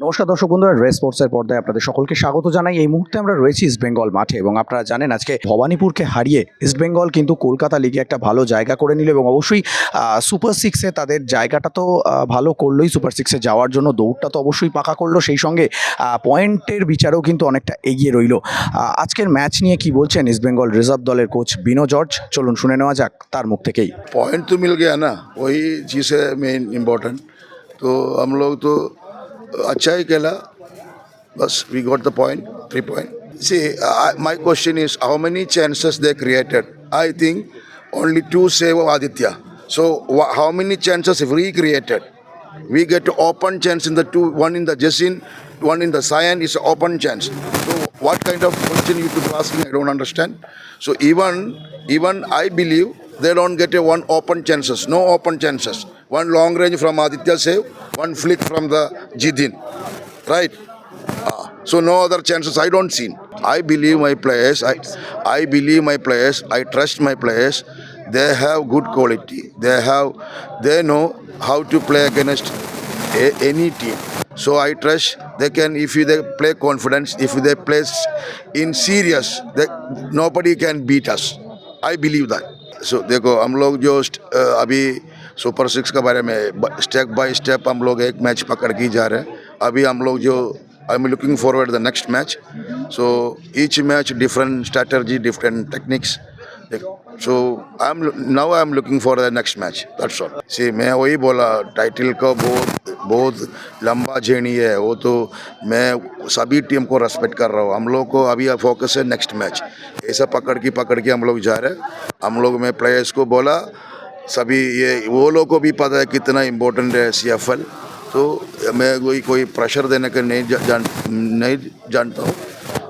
নমস্কার দর্শক বন্ধুরা রেস স্পোর্টসের পর্দায় আপনাদের সকলকে স্বাগত জানাই এই মুহূর্তে আমরা রয়েছি ইস্টবেঙ্গল মাঠে এবং আপনারা জানেন আজকে ভবানীপুরকে হারিয়ে ইস্টবেঙ্গল কিন্তু কলকাতা লিগে একটা ভালো জায়গা করে নিল এবং অবশ্যই আহ, সুপার সিক্সে তাদের জায়গাটা তো আহ, ভালো করলোই সুপার সিক্সে যাওয়ার জন্য দৌড়টা তো অবশ্যই পাকা করলো সেই সঙ্গে আহ, পয়েন্টের বিচারেও কিন্তু অনেকটা এগিয়ে রইল আজকের ম্যাচ নিয়ে কি বলছেন ইস্টবেঙ্গল রিজার্ভ দলের কোচ বিনো জর্জ চলুন শুনে নেওয়া যাক তার মুখ থেকেই पॉइंट तो मिल गया ना वही चीज़ है मेन इम्पोर्टेंट तो हम लोग तो Achai Kela, Bas, we got the point, three point. See, my question is how many chances they created? I think only two save Aditya. So how many chances if we created? We get open chance in the two, one in the Jasin, one in the Cyan is open chance. So what kind of question you keep asking? I don't understand. So even even I believe they don't get a one open chances, no open chances one long range from Aditya save one flick from the Jidin right Ah, so no other chances I don't see. I believe my players. I, I believe my players. I trust my players. They have good quality. They have, they know how to play against a, any team. So I trust they can. If you they play confidence, if they play s- in serious, they, nobody can beat us. I believe that. So देखो हम लोग जो स्ट- अ, अभी super six के बारे में step by step हम लोग एक मैच पकड़ के जा रहे हैं। अभी हम लोग जो I am looking forward the next match so each match different strategy different techniques so I am now I am looking for the next match that's all see मैं वही बोला टाइटल का बहुत बहुत लंबा जर्नी है। वो तो मैं सभी टीम को रेस्पेक्ट कर रहा हूँ। हम लोग को अभी फोकस है नेक्स्ट मैच ऐसा पकड़ के पकड़ के हम लोग जा रहे हैं। हम लोग मैं प्लेयर्स को बोला सभी ये वो लोग को भी पता है कितना इम्पोर्टेंट है सी एफ़ एल तो मैं कोई कोई प्रेशर देने का नहीं जा, जान नहीं जानता हूँ।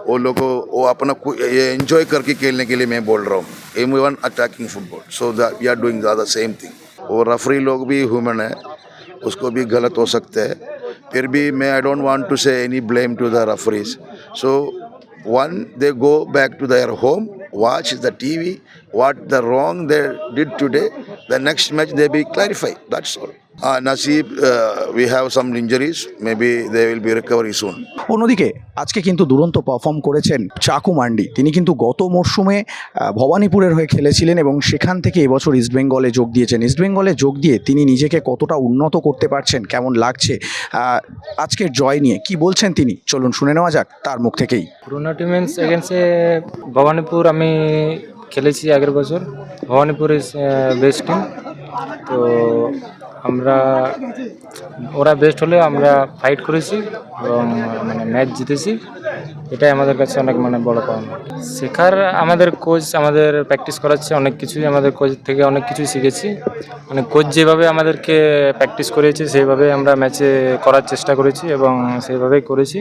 वो लोग को वो अपना ये एंजॉय करके खेलने के लिए मैं बोल रहा हूँ। Am one attacking football so we are doing the same thing वो रेफरी लोग भी ह्यूमन है। उसको भी गलत हो सकते हैं। फिर भी मैं I don't want to say any blame to the referees so one they go back to their home watch the tv what the wrong they did today the next match they be clarified that's all. Uh, nasib uh, we have some injuries maybe they will be recovery soon. অন্যদিকে আজকে কিন্তু দুরন্ত perform করেছেন চাকু মান্ডি। তিনি কিন্তু গত মরশুমে ভবানীপুরের হয়ে খেলেছিলেন এবং সেখান থেকে এবছর ইস্টবেঙ্গলে যোগ দিয়েছেন। ইস্টবেঙ্গলে যোগ দিয়ে তিনি নিজেকে কতটা উন্নত করতে পারছেন কেমন লাগছে আজকের জয় নিয়ে কি বলছেন তিনি? চলুন শুনে নেওয়া যাক তার মুখ থেকেই। পুরোনো টিমেন্স এগেন্সে ভবানীপুর আমি খেলেছি আগের বছর। ভবানীপুর ইজ বেস্ট টিম তো আমরা, ওরা বেস্ট হলে আমরা ফাইট করেছি এবং মানে ম্যাচ জিতেছি। এটাই আমাদের কাছে অনেক মানে বড় পাওনা। শেখার আমাদের কোচ আমাদের প্র্যাকটিস করাচ্ছে অনেক কিছুই। আমাদের কোচ থেকে অনেক কিছুই শিখেছি। মানে কোচ যেভাবে আমাদেরকে প্র্যাকটিস করিয়েছে সেইভাবে আমরা ম্যাচে করার চেষ্টা করেছি এবং সেইভাবেই করেছি।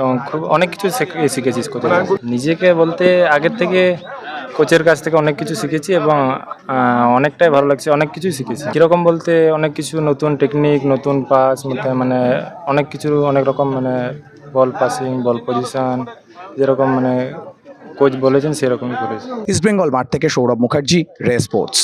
এবং খুব, অনেক কিছু শিখেছি কোচ। নিজেকে বলতে আগের থেকে কোচের কাছ থেকে অনেক কিছু শিখেছি এবং অনেকটাই ভালো লাগছে, অনেক কিছুই শিখেছি। কীরকম বলতে অনেক কিছু নতুন টেকনিক নতুন পাস মানে অনেক কিছু, অনেক রকম মানে বল পাসিং বল পজিশন যেরকম মানে কোচ বলেছেন সেরকমই করেছি। ইস্টবেঙ্গল মাঠ থেকে সৌরভ মুখার্জি রে স্পোর্টস।